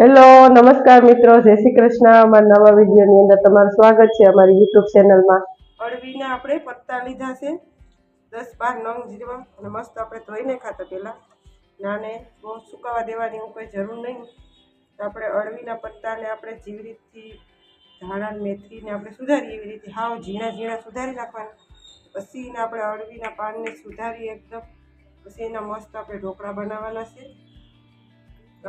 Hello નમસ્કાર મિત્રો, જય શ્રી કૃષ્ણ. અમારા નવા વિડીયોની અંદર તમારું સ્વાગત છે અમારી યુટ્યુબ ચેનલમાં અળવીના આપણે પત્તા લીધા છે. દસ, બાર નંગ જેવા અને મસ્ત આપણે ધોઈને ખાતા પહેલાં. નાને બહુ સુકાવા દેવાની એવું કોઈ જરૂર નહીં. તો આપણે અળવીના પત્તાને આપણે જેવી રીતથી ધાણા, મેથીને આપણે સુધારીએ એવી રીતે. હાવ ઝીણા ઝીણા સુધારી નાખવાના. પછી આપણે અળવીના પાનને સુધારી એકદમ. પછી એના મસ્ત આપણે ઢોકળા બનાવવાના છે.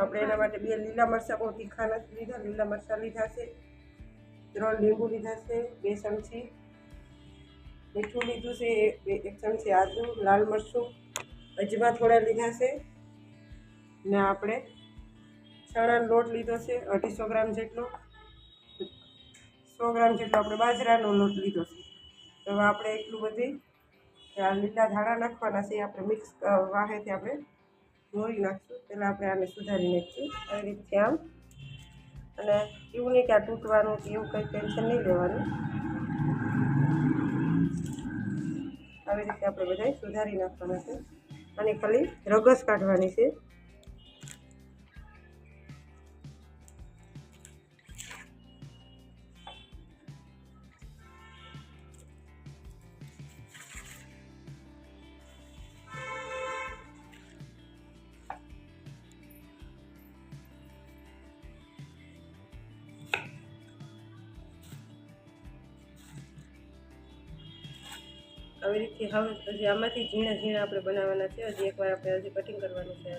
આપણે એના માટે બે લીલા મરચાં બહુ તીખા નથી લીધા. લીલા મરચાં લીધા છે, ત્રણ લીંબુ લીધા છે, બે ચમચી મીઠું લીધું છે એક ચમચી આદુ, લાલ મરચું અજમા થોડા લીધા છે ને આપણે ચણાનો લોટ લીધો છે, અઢીસો ગ્રામ જેટલો. સો ગ્રામ જેટલો આપણે બાજરાનો લોટ લીધો છે. તો આપણે એટલું બધી લીલા ધાણા નાખવાના છે આપણે મિક્સ વાહેથી આપણે મોરી નાખશું. પહેલાં આપણે આને સુધારી નાખીશું આવી રીતે આમ અને એવું નહીં કે આ તૂટવાનું કે એવું કંઈ ટેન્શન નહીં લેવાનું. આવી રીતે આપણે બધાય સુધારી નાખવાના છે. અને ખાલી રગસ કાઢવાની છે. આવી રીતે હવે હજી આમાંથી ઝીણા ઝીણા આપણે બનાવવાના છે. હજી એકવાર આપણે હજી કટિંગ કરવાનું છે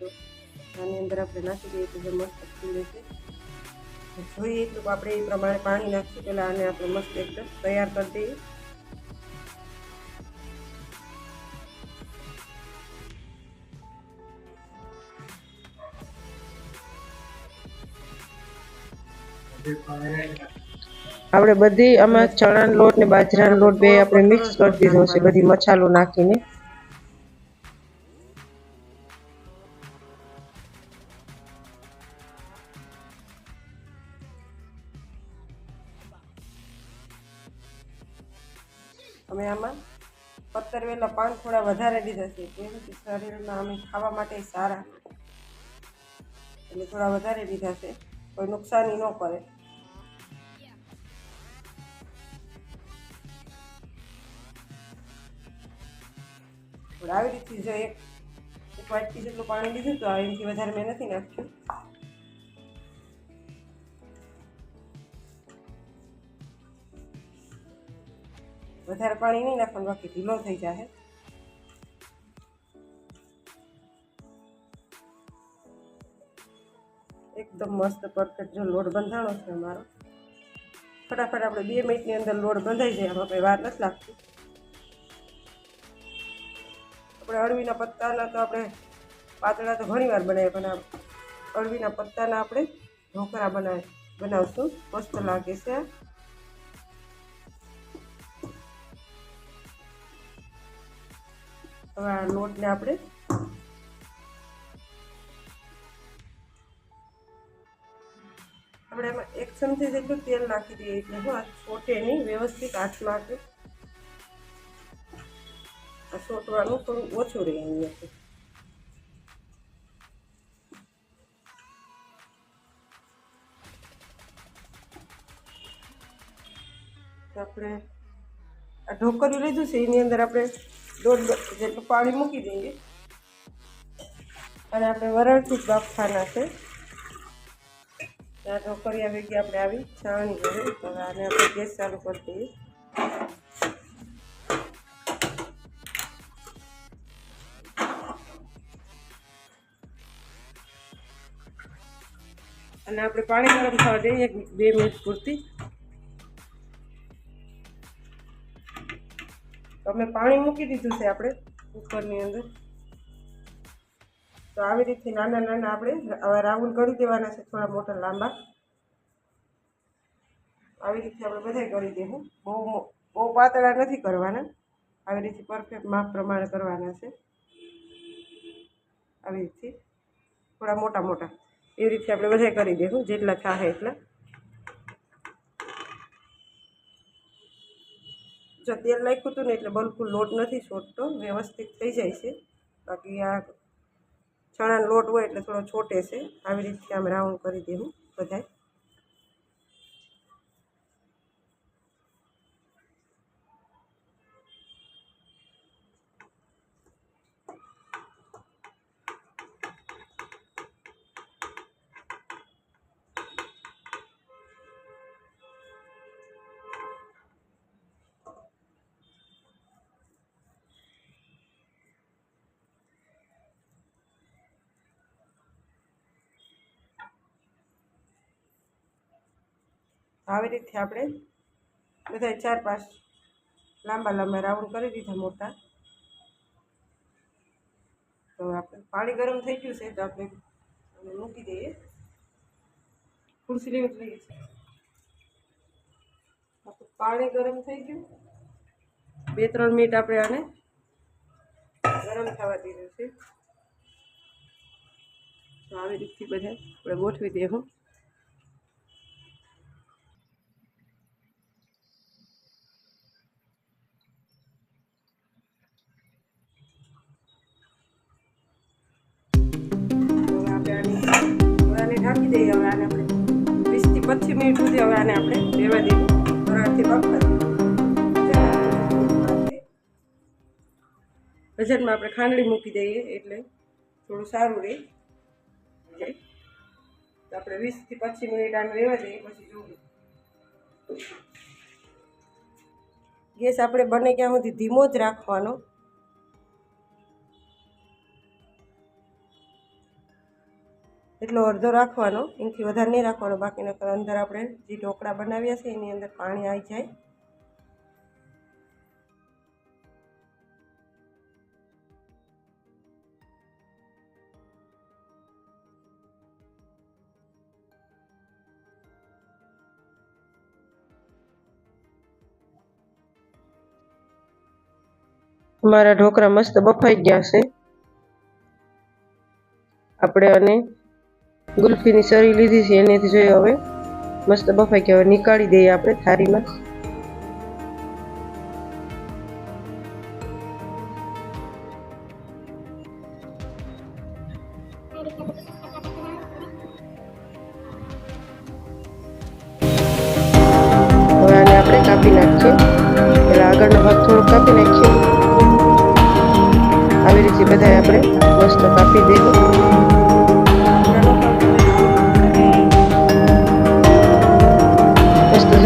નીકાળી દીધો હતો આની અંદર આપણે નાખી દઈએ તો જે મસ્ત ફૂલે છે. જોઈએ એટલું આપણે એ પ્રમાણે પાણી નાખીશું પહેલાં આને આપણે મસ્ત એકદમ તૈયાર કરી દઈએ. આપણે બધી આમાં ચણાનો લોટ ને બાજરાનો લોટ બે આપણે મિક્સ કરી દીધો છે. બધી મસાલો નાખીને. અમે આમાં પત્તર વેલા પાન થોડા વધારે લીધા છે કેમ કે શરીરમાં અમે ખાવા માટે સારા. એટલે થોડા વધારે લીધા છે કોઈ નુકસાની ન કરે. આવી રીતે જો એક એક વાટકી જેટલું પાણી લીધું તો એનાથી વધારે મેં નથી નાખ્યું. વધારે પાણી નહીં નાખવાનું, બાકી ઢીલો થઈ જાય એકદમ મસ્ત પરફેક્ટ જો લોટ બંધાણો છે અમારો. ફટાફટ આપણે બે મિનિટની અંદર લોટ બંધાઈ જાય એમાં કંઈ વાર નથી લાગતી. આપણે અળવીના પત્તાના તો આપણે પાતળા તો ઘણી વાર બનાવીએ, પણ અળવીના પત્તાના આપણે ઢોકળા બનાવી, બનાવશું. મસ્ત લાગે છે. હવે આ લોટને આપણે આપણે એમાં એક ચમચી જેટલું તેલ નાખી દઈએ એટલે હું, આ છોટે નહીં વ્યવસ્થિત આપણે આ છોટવાનું થોડું ઓછું રહે અહીંયાથી. આપણે આ ઢોકર્યું લીધું છે, એની અંદર આપણે દોઢ જેટલું પાણી મૂકી દઈએ. અને આપણે વરાળથી જ બાફવાના છે. ત્યાં ઢોકરિયા ભેગી આપણે આવી છાણી જોઈએ હવે આને આપણે ગેસ ચાલુ કરી દઈએ. અને આપણે પાણી ગરમ થવા દઈએ બે મિનિટ પૂરતી. અમે પાણી મૂકી દીધું છે આપણે કુકરની અંદર. તો આવી રીતે નાના નાના આપણે આવા રાઉન્ડ કરી દેવાના છે થોડા મોટા લાંબા. આવી રીતે આપણે બધાય કરી દેવું બહુ બહુ પાતળા નથી કરવાના. આવી રીતે પરફેક્ટ માપ પ્રમાણે કરવાના છે. આવી રીતે થોડા મોટા મોટા. એ રીતે આપણે બધાય કરી દેવું જેટલા થાય એટલા. જો તેલ નાખ્યું હતું ને એટલે બિલકુલ લોટ નથી છોટતો વ્યવસ્થિત થઈ જાય છે. બાકી આ ચણાનો લોટ હોય એટલે થોડો છોટે છે. આવી રીતે આમ રાઉન્ડ કરી દેવું બધાય. આવી રીતે આપણે બધા ચાર પાંચ લાંબા લાંબા રાઉન્ડ કરી દીધા મોટા. તો આપણે પાણી ગરમ થઈ ગયું છે તો આપણે મૂકી દઈએ. ખુરશી જ લઈએ આપણું પાણી ગરમ થઈ ગયું. બે ત્રણ મિનિટ આપણે આને ગરમ થવા દીધું છે. તો આવી રીતથી બધા આપણે ગોઠવી દઈએ હવે મિનિટ સુધી હવે આને આપણે રહેવા વરાળથી બફર વજનમાં આપણે ખાંડળી મૂકી દઈએ એટલે થોડું સારું રહે. તો આપણે વીસથી પચીસ મિનિટ આને રહેવા દઈએ, પછી જોઈએ ગેસ આપણે બને ત્યાં સુધી ધીમો જ રાખવાનો. એટલો અડધો રાખવાનો, એનાથી વધારે નહીં રાખવાનો. બાકી નકર અંદર આપણે જે ઢોકળા બનાવ્યા છે, એની અંદર પાણી આવી જાય. અમારા ઢોકળા મસ્ત બફાઈ ગયા છે. આપણે અને ગુલ્ફીની સરી લીધી છે, એનેથી જોઈએ હવે. મસ્ત બફાઈ ગયા હવે નીકાળી દઈએ આપણે થાળીમાં. હવે આપણે કાપી નાખીએ. એટલે આગળનો ભાગ થોડો કાપી નાખીએ. આવી રીતે બધાય આપણે મસ્ત કાપી દઈએ.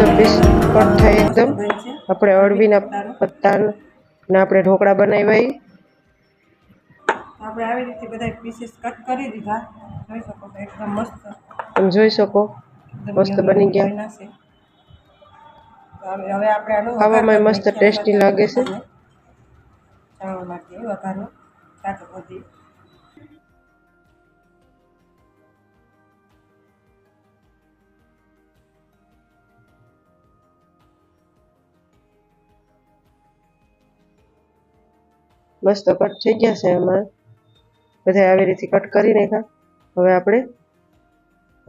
જો કટ થાય એકદમ. આપણે અળવીના પત્તા ને આપણે ઢોકળા બનાવ્યા. આપણે આવી રીતે બધા પીસીસ કટ કરી દીધા. જોઈ શકો છો એકદમ મસ્ત. તમે જોઈ શકો. મસ્ત બની ગયા. હવે આપણે આનું ખાવામાં મસ્ત ટેસ્ટી લાગે છે. ચાવવા માટે વઘારનો કાંટો બધી મસ્ત કટ થઈ ગયા છે એમાં બધા આવી રીતે કટ કરી નાખ્યા. હવે આપણે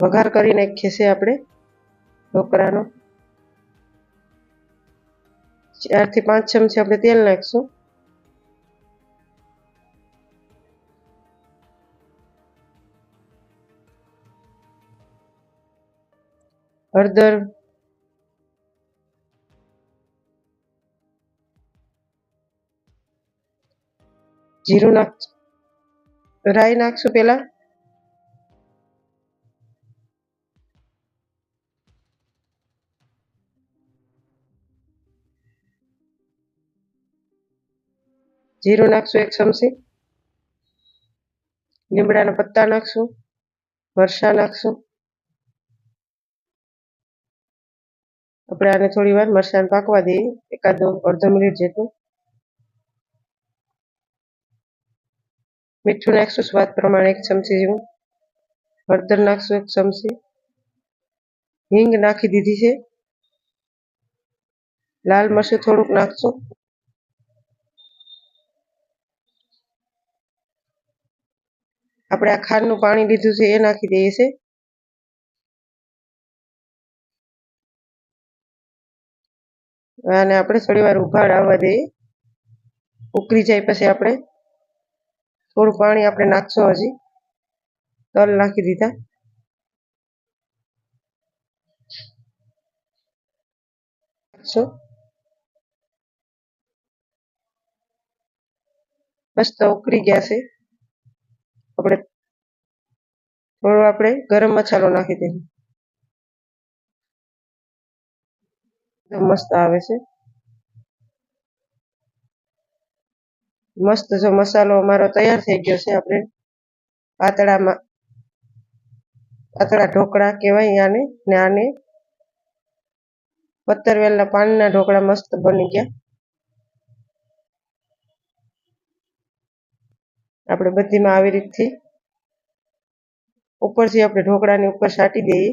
વઘાર કરી નાખીએ છીએ આપણે ઢોકળાનો. ચારથી પાંચ ચમચી આપણે તેલ નાખીશું. હળદર જીરું નાખ, રાઈ નાખશું પેલા જીરું નાખશું એક ચમચી. લીમડાના પત્તા નાખશું મરસા નાખશું. આપણે આને થોડી વાર મરચાં પાકવા દઈએ, એકાદો અડધો મિનિટ જેટલું. મીઠું નાખશું, સ્વાદ પ્રમાણે એક ચમચી જેવું. હળદર નાખશું એક ચમચી. હિંગ નાખી દીધી છે. લાલ મરચું થોડુંક નાખશું. આપણે આ ખાંડનું પાણી લીધું છે, એ નાખી દઈએ છે. અને આપણે થોડી વાર ઉભાડ આવવા દઈએ. ઉકળી જાય પછી આપણે. થોડું પાણી આપણે નાખશું હજી. તલ નાખી દીધા. નાખશું. મસ્ત ઉકળી ગયા છે. આપણે થોડો આપણે ગરમ મસાલો નાખી દઈએ. મસ્ત આવે છે. મસ્ત જો મસાલો અમારો તૈયાર થઈ ગયો છે આપણે પાતળામાં. પાતળા ઢોકળા કહેવાય આને, ને આને પત્તરવેલના પાનના ઢોકળા મસ્ત બની ગયા. આપણે બધીમાં આવી રીતથી ઉપરથી આપણે ઢોકળાની ઉપર છાંટી દઈએ.